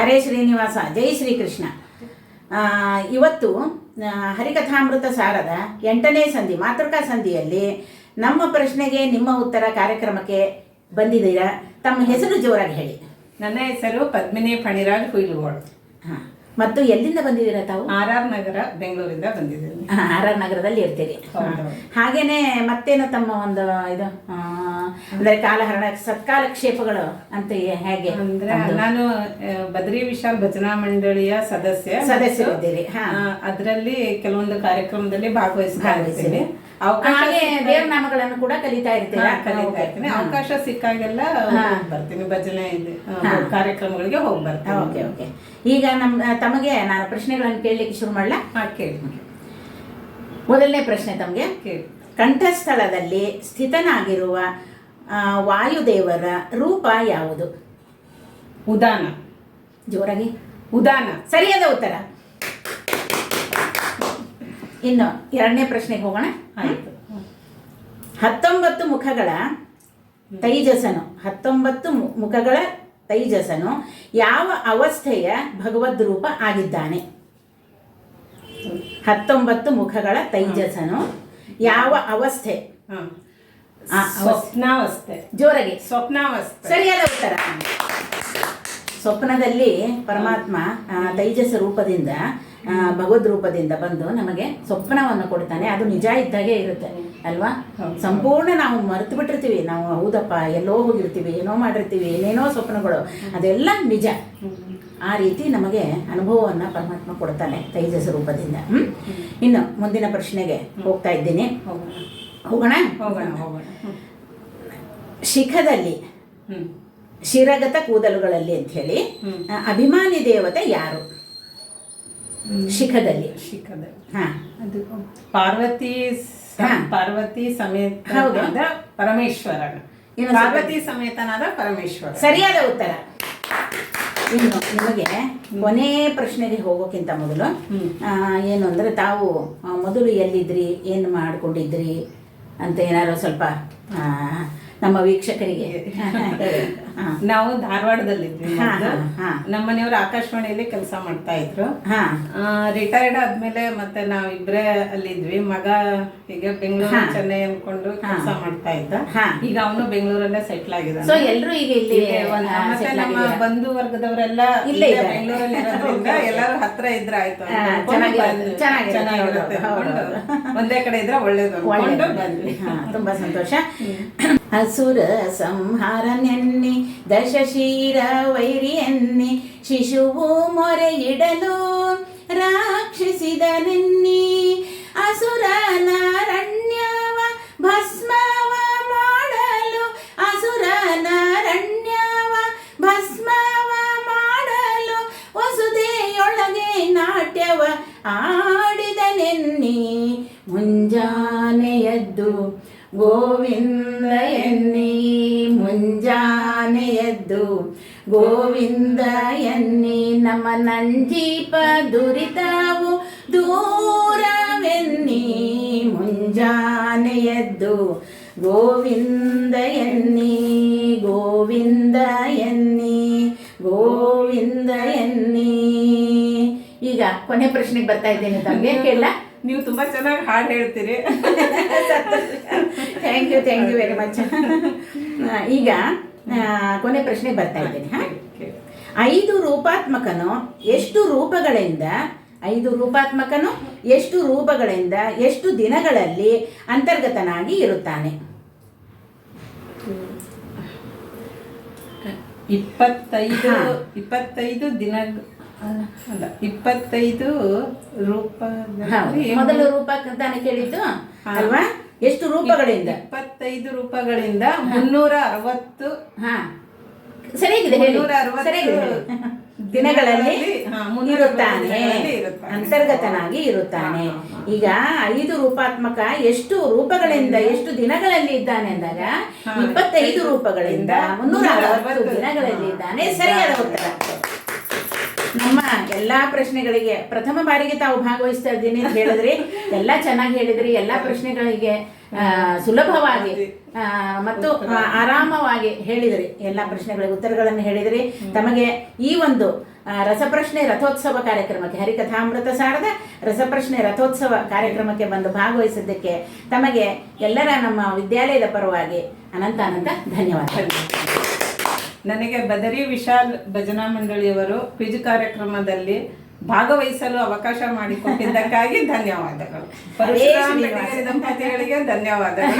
ಹರೇ ಶ್ರೀನಿವಾಸ ಜೈ ಶ್ರೀಕೃಷ್ಣ. ಇವತ್ತು ಹರಿಕಥಾಮೃತ ಸಾರದ ಎಂಟನೇ ಸಂಧಿ ಮಾತೃಕಾ ಸಂಧಿಯಲ್ಲಿ ನಮ್ಮ ಪ್ರಶ್ನೆಗೆ ನಿಮ್ಮ ಉತ್ತರ ಕಾರ್ಯಕ್ರಮಕ್ಕೆ ಬಂದಿದ್ದೀರಾ? ತಮ್ಮ ಹೆಸರು ಜೋರಾಗಿ ಹೇಳಿ. ನನ್ನ ಹೆಸರು ಪದ್ಮಿನಿ ಫಣಿರಾಜ್ ಕುಯ್ಲುಗೋಳ್ ಹಾಂ. ಮತ್ತು ಎಲ್ಲಿಂದ ಬಂದಿದ್ದೀರಾ ತಾವು? ಆರ್ ಆರ್ ನಗರ ಬೆಂಗಳೂರಿಂದ ಬಂದಿದ್ದೀನಿ. ಆರ್ ಆರ್ ನಗರದಲ್ಲಿ ಇರ್ತೀರಿ. ಹಾಗೇನೆ ಮತ್ತೇನು ತಮ್ಮ ಒಂದು ಇದು ಅಂದ್ರೆ ಕಾಲಹರಣ ಸತ್ಕಾಲಕ್ಷೇಪಗಳು ಅಂತ ಹೇಗೆ? ಅಂದ್ರೆ ನಾನು ಬದ್ರಿ ವಿಶಾಲ್ ಭಜನಾ ಮಂಡಳಿಯ ಸದಸ್ಯ. ಸದಸ್ಯರಿದ್ದೀರಿ. ಅದರಲ್ಲಿ ಕೆಲವೊಂದು ಕಾರ್ಯಕ್ರಮದಲ್ಲಿ ಭಾಗವಹಿಸ್ತಾ ಭಾಗವಹಿಸಿರಿ. ಇರ್ತೀನಿ ಅವಕಾಶ ಹಾಗೆ ದೇವ್ರ ನಾಮಗಳನ್ನು ಕೂಡ ಕಲಿತಾ ಇರ್ತೀರಾ? ಹಾ, ಕಲಿತಾ ಇರ್ತೀನಿ. ಹಾ. ಅವಕಾಶ ಸಿಕ್ಕಾಗೆಲ್ಲ ಬರ್ತೀನಿ. ಭಜನೆ ಇದೆ. ಕಾರ್ಯಕ್ರಮಗಳಿಗೆ ಹೋಗಿ ಬರ್ತೀನಿ. Okay okay. ಈಗ ನಮ್ಮ ತಮಗೆ ನಾನು ಪ್ರಶ್ನೆಗಳನ್ನು ಕೇಳಲಿಕ್ಕೆ ಶುರು ಮಾಡಲ? ಕೇಳಿ ಮೊದಲನೇ ಪ್ರಶ್ನೆ ತಮಗೆ. ಕೇಳಿ. ಕಂಠಸ್ಥಳದಲ್ಲಿ ಸ್ಥಿತನಾಗಿರುವ ವಾಯುದೇವರ ರೂಪ ಯಾವುದು? ಉದಾನ. ಜೋರಾಗಿ. ಉದಾನ. ಸರಿಯಾದ ಉತ್ತರ. ಇನ್ನು ಎರಡನೇ ಪ್ರಶ್ನೆಗೆ ಹೋಗೋಣ. ಆಯ್ತು. ಹತ್ತೊಂಬತ್ತು ಮುಖಗಳ ತೈಜಸನು. ಹತ್ತೊಂಬತ್ತು ಮುಖಗಳ ತೈಜಸನು ಯಾವ ಅವಸ್ಥೆಯ ಭಗವದ್ ರೂಪ ಆಗಿದ್ದಾನೆ? ಹತ್ತೊಂಬತ್ತು ಮುಖಗಳ ತೈಜಸನು ಯಾವ ಅವಸ್ಥೆ. ಸ್ವಪ್ನಾವಸ್ಥೆ. ಜೋರಾಗಿ. ಸ್ವಪ್ನಾವಸ್ಥೆ. ಸರಿಯಾದ ಉತ್ತರ. ಸ್ವಪ್ನದಲ್ಲಿ ಪರಮಾತ್ಮ ತೈಜಸ ರೂಪದಿಂದ ಭಗವದ್ ರೂಪದಿಂದ ಬಂದು ನಮಗೆ ಸ್ವಪ್ನವನ್ನು ಕೊಡ್ತಾನೆ. ಅದು ನಿಜ ಇದ್ದಾಗೆ ಇರುತ್ತೆ ಅಲ್ವಾ? ಸಂಪೂರ್ಣ ನಾವು ಮರೆತು ಬಿಟ್ಟಿರ್ತೀವಿ ನಾವು ಹೌದಪ್ಪ ಎಲ್ಲೋ ಹೋಗಿರ್ತೀವಿ ಏನೋ ಮಾಡಿರ್ತೀವಿ ಏನೇನೋ ಸ್ವಪ್ನಗಳು ಅದೆಲ್ಲ ನಿಜ. ಆ ರೀತಿ ನಮಗೆ ಅನುಭವವನ್ನು ಪರಮಾತ್ಮ ಕೊಡ್ತಾನೆ ತೈಜಸ ರೂಪದಿಂದ. ಇನ್ನು ಮುಂದಿನ ಪ್ರಶ್ನೆಗೆ ಹೋಗ್ತಾ ಇದ್ದೀನಿ. ಹೋಗೋಣ? ಹೋಗೋಣ ಹೋಗೋಣ. ಹೋಗೋಣ ಶಿಖದಲ್ಲಿ ಶಿರಗತ ಕೂದಲುಗಳಲ್ಲಿ ಅಂತ ಹೇಳಿ ಅಭಿಮಾನಿ ದೇವತೆ ಯಾರು? ಶಿಖದಲ್ಲಿ. ಶಿಖದಲ್ಲಿ. ಹಾ. ಅದು ಪಾರ್ವತಿ. ಪಾರ್ವತಿ ಸಮೇತ. ಪರಮೇಶ್ವರ ಪಾರ್ವತಿ ಸಮೇತನಾದ ಪರಮೇಶ್ವರ ಸರಿಯಾದ ಉತ್ತರ. ಇನ್ನು ನಿಮಗೆ ಕೊನೆ ಪ್ರಶ್ನೆಗೆ ಹೋಗೋಕ್ಕಿಂತ ಮೊದಲು. ಏನು ಅಂದ್ರೆ ತಾವು ಮೊದಲು ಎಲ್ಲಿದ್ರಿ ಏನು ಮಾಡ್ಕೊಂಡಿದ್ರಿ ಅಂತ ಏನಾದ್ರು ಸ್ವಲ್ಪ ನಮ್ಮ ವೀಕ್ಷಕರಿಗೆ. ನಾವು ಧಾರವಾಡದಲ್ಲಿದ್ವಿ. ನಮ್ಮ ಮನೆಯವರು ಆಕಾಶವಾಣಿಯಲ್ಲಿ ಕೆಲಸ ಮಾಡ್ತಾ ಇದ್ರು. ಹಾ. ರಿಟೈರ್ಡ್ ಆದ್ಮೇಲೆ ಮತ್ತೆ ನಾವಿಬ್ರೇ ಅಲ್ಲಿದ್ವಿ. ಮಗ ಈಗ ಬೆಂಗಳೂರು. ಚೆನ್ನೈ ಅನ್ಕೊಂಡು ಕೆಲಸ ಮಾಡ್ತಾ ಇದ್ದ. ಈಗ ಅವನು ಬೆಂಗಳೂರಲ್ಲೇ ಸೆಟ್ಲ್ ಆಗಿದ್ದಾನೆ ಎಲ್ರು ಈಗ ಇಲ್ಲಿ ಮತ್ತೆ ನಮ್ಮ? ಬಂಧು ವರ್ಗದವರೆಲ್ಲ ಇಲ್ಲೇ ಬೆಂಗಳೂರಲ್ಲಿ ಇರೋದ್ರಿಂದ ಎಲ್ಲರೂ ಹತ್ರ ಇದ್ರೆ ಆಯ್ತು ಚೆನ್ನಾಗಿರುತ್ತೆ, ಒಂದೇ ಕಡೆ ಇದ್ರೆ ಒಳ್ಳೇದು ಬಂದ್ವಿ. ತುಂಬಾ ಸಂತೋಷ. ಅಸುರ ಸಂಹಾರ ನೆನ್ನಿ ದಶಶೀರ ವೈರಿಯನ್ನಿ ಶಿಶುವು ಮೊರೆಯಿಡಲು ರಾಕ್ಷಿಸಿದ ನಿನ್ನಿ ಅಸುರ ನಾರಣ್ಯವ ಭಸ್ಮವ ಮಾಡಲು, ಅಸುರ ನಾರಣ್ಯವ ಭಸ್ಮವ ಮಾಡಲು ವಸುದೆಯೊಳಗೆ ನಾಟ್ಯವ ಆಡಿದ ನಿನ್ನಿ ಮುಂಜಾನೆಯದ್ದು ಗೋವಿಂದ ಎನ್ನಿ. ಎದ್ದು ಗೋವಿಂದ ಎನ್ನಿ ನಮ್ಮ ನಂಜೀಪ ದುರಿತವು. ದೂರವೆನ್ನಿ ಮುಂಜಾನೆಯದ್ದು. ಗೋವಿಂದ ಎನ್ನಿ ಗೋವಿಂದ ಎನ್ನಿ ಗೋವಿಂದ ಎನ್ನಿ. ಈಗ ಕೊನೆ ಪ್ರಶ್ನೆಗೆ ಬರ್ತಾ ಇದ್ದೇನೆ ತಮಗೆ. ಕೇಳ. ನೀವು ತುಂಬಾ ಚೆನ್ನಾಗಿ ಹಾಡು ಹೇಳ್ತೀರಿ. Thank you thank you very much ಈಗ ಕೊನೆ ಪ್ರಶ್ನೆ ಬರ್ತಾ ಇದ್ದೇನೆ ಹಾ? ಐದು ರೂಪಾತ್ಮಕನು ಎಷ್ಟು ರೂಪಗಳಿಂದ ಐದು ರೂಪಾತ್ಮಕನು ಎಷ್ಟು ರೂಪಗಳಿಂದ ಎಷ್ಟು ದಿನಗಳಲ್ಲಿ ಅಂತರ್ಗತನಾಗಿ ಇರುತ್ತಾನೆ ಇಪ್ಪತ್ತೈದು. ಇಪ್ಪತ್ತೈದು ದಿನ ಅಲ್ಲ ಇಪ್ಪತ್ತೈದು ರೂಪ. ಮೊದಲು ಕೇಳಿದ್ದು ಅಲ್ವಾ? ಎಷ್ಟು ರೂಪಗಳಿಂದ? ಇಪ್ಪತ್ತೈದು ರೂಪಗಳಿಂದ ಮುನ್ನೂರ ಅರವತ್ತು ಹಾ. ಸರಿಯಾಗಿದೆ ಮುನ್ನೂರ ಅರವತ್ತು ದಿನಗಳಲ್ಲಿ ಇರುತ್ತಾನೆ. ಅಂತರ್ಗತನಾಗಿ ಇರುತ್ತಾನೆ. ಈಗ ಐದು ರೂಪಾತ್ಮಕ ಎಷ್ಟು ರೂಪಗಳಿಂದ ಎಷ್ಟು ದಿನಗಳಲ್ಲಿ ಇದ್ದಾನೆ ಅಂದಾಗ ಇಪ್ಪತ್ತೈದು ರೂಪಗಳಿಂದ ಮುನ್ನೂರ ಅರವತ್ತು ದಿನಗಳಲ್ಲಿ ಇದ್ದಾನೆ. ಸರಿಯಾದ ಉತ್ತರ. ನಮ್ಮ ಎಲ್ಲಾ ಪ್ರಶ್ನೆಗಳಿಗೆ ಪ್ರಥಮ ಬಾರಿಗೆ ತಾವು ಭಾಗವಹಿಸ್ತಾ ಇದ್ದೀನಿ ಅಂತ ಹೇಳಿದ್ರಿ. ಎಲ್ಲಾ ಚೆನ್ನಾಗಿ ಹೇಳಿದ್ರಿ. ಎಲ್ಲಾ ಪ್ರಶ್ನೆಗಳಿಗೆ ಸುಲಭವಾಗಿ ಮತ್ತು ಆರಾಮವಾಗಿ ಹೇಳಿದ್ರಿ. ಎಲ್ಲಾ ಪ್ರಶ್ನೆಗಳಿಗೆ ಉತ್ತರಗಳನ್ನು ಹೇಳಿದ್ರಿ. ತಮಗೆ ಈ ಒಂದು ರಸಪ್ರಶ್ನೆ ರಥೋತ್ಸವ ಕಾರ್ಯಕ್ರಮಕ್ಕೆ ಹರಿಕಥಾಮೃತ ಸಾರದ ರಸಪ್ರಶ್ನೆ ರಥೋತ್ಸವ ಕಾರ್ಯಕ್ರಮಕ್ಕೆ ಬಂದು ಭಾಗವಹಿಸಿದ್ದಕ್ಕೆ ತಮಗೆ ಎಲ್ಲರ ನಮ್ಮ ವಿದ್ಯಾಲಯದ ಪರವಾಗಿ ಅನಂತ ಅನಂತ ಧನ್ಯವಾದ ನನಗೆ ಬದರಿ ವಿಶಾಲ್ ಭಜನಾ ಮಂಡಳಿಯವರು ಕ್ವಿಜ್ ಕಾರ್ಯಕ್ರಮದಲ್ಲಿ ಭಾಗವಹಿಸಲು ಅವಕಾಶ ಮಾಡಿಕೊಟ್ಟಿದ್ದಕ್ಕಾಗಿ ಧನ್ಯವಾದಗಳು. ದಂಪತಿಗಳಿಗೆ ಧನ್ಯವಾದಗಳು.